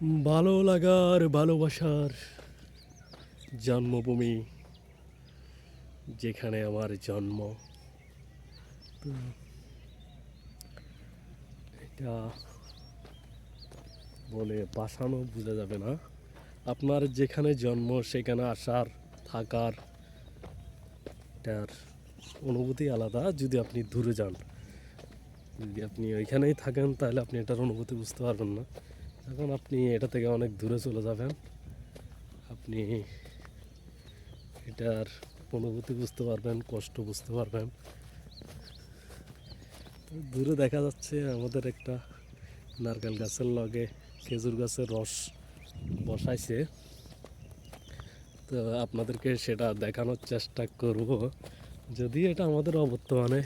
ভালো লাগার ভালোবাসার জন্মভূমি যেখানে আমার জন্ম। এটা বলে বাসানো বোঝা যাবে না। আপনার যেখানে জন্ম, সেখানে আসার, থাকার, এটার অনুভূতি আলাদা। যদি আপনি দূরে যান, যদি আপনি ওইখানেই থাকেন, তাহলে আপনি এটার অনুভূতি বুঝতে পারবেন না। এখন আপনি এটা থেকে অনেক দূরে চলে যাবেন। আপনি এটার অনুভূতি বুঝতে পারবেন, কষ্ট বুঝতে পারবেন। দূরে দেখা যাচ্ছে আমাদের একটা নারকেল গাছের লগে খেজুর গাছের রস বসাইছে। তো আপনাদেরকে সেটা দেখানোর চেষ্টা করব। যদি এটা আমাদের অবর্তমানে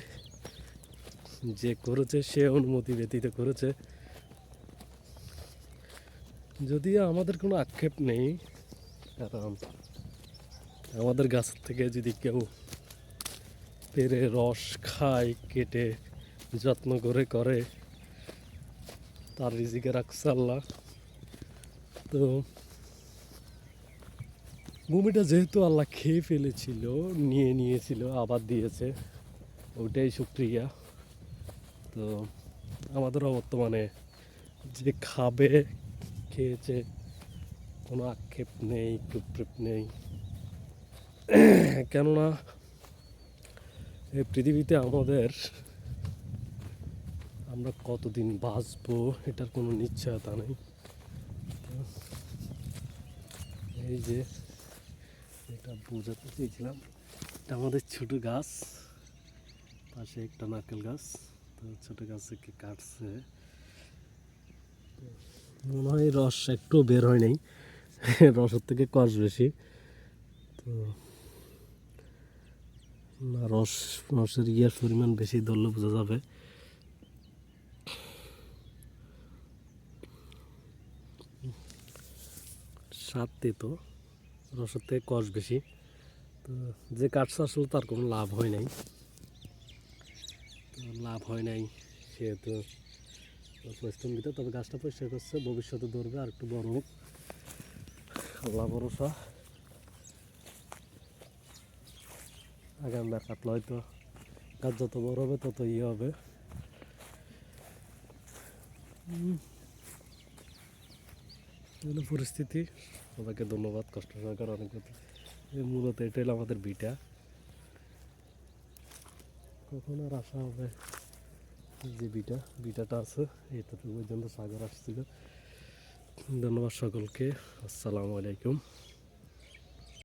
যে করেছে, সে অনুমতি ব্যতীত করেছে যদিও আমাদের কোনো আক্ষেপ নেই, কারণ আমাদের গাছ থেকে যদি কেউ পেরে রস খায়, কেটে যত্ন করে করে, তার রিজিকে রাখছে আল্লাহ। তো ভূমিটা যেহেতু আল্লাহ খেয়ে ফেলেছিল, নিয়ে নিয়েছিল আবার দিয়েছে, ওইটাই শুক্রিয়া তো আমাদেরও বর্তমানে যে খাবে খেয়েছে, কোনো আক্ষেপ নেই, কুপ্রেপ নেই। কেননা, এই পৃথিবীতে আমাদের আমরা কতদিন বাঁচবো, এটার কোনো নিশ্চয়তা নেই। এই যে, এটা বোঝাতে চেয়েছিলাম, এটা আমাদের ছোট গাছ, পাশে একটা নারকেল গাছ, তো ছোটো গাছ কাটছে। মনে হয় রস একটু বের হয় নাই। রসের থেকে কষ বেশি। তো রস, রসের ইয়ার পরিমাণ বেশি ধরলে বোঝা যাবে। স্বাদ তেতো, রসের থেকে কষ বেশি। তো যে কাটছে আসলে তার কোনো লাভ হয় নাই। তো লাভ হয় নাই, সেহেতু পরিশ্রম দিতে তবে গাছটা পরিষ্কার করছে, ভবিষ্যতে ধরবে আর একটু বড় হোক। আল্লাহ ভরসা। আগামবার কাটলে হয়তো গাছ যত বড় হবে তত ইয়ে হবে। পরিস্থিতি। সবাইকে ধন্যবাদ কষ্ট সরকার অনেক কথা। মূলত এটাই আমাদের বিটা। কখন আর আসা হবে? যে বিটা বিটাটা আছে এটাতে পর্যন্ত সাগর আসছিল। ধন্যবাদ সকলকে। আসসালামু আলাইকুম।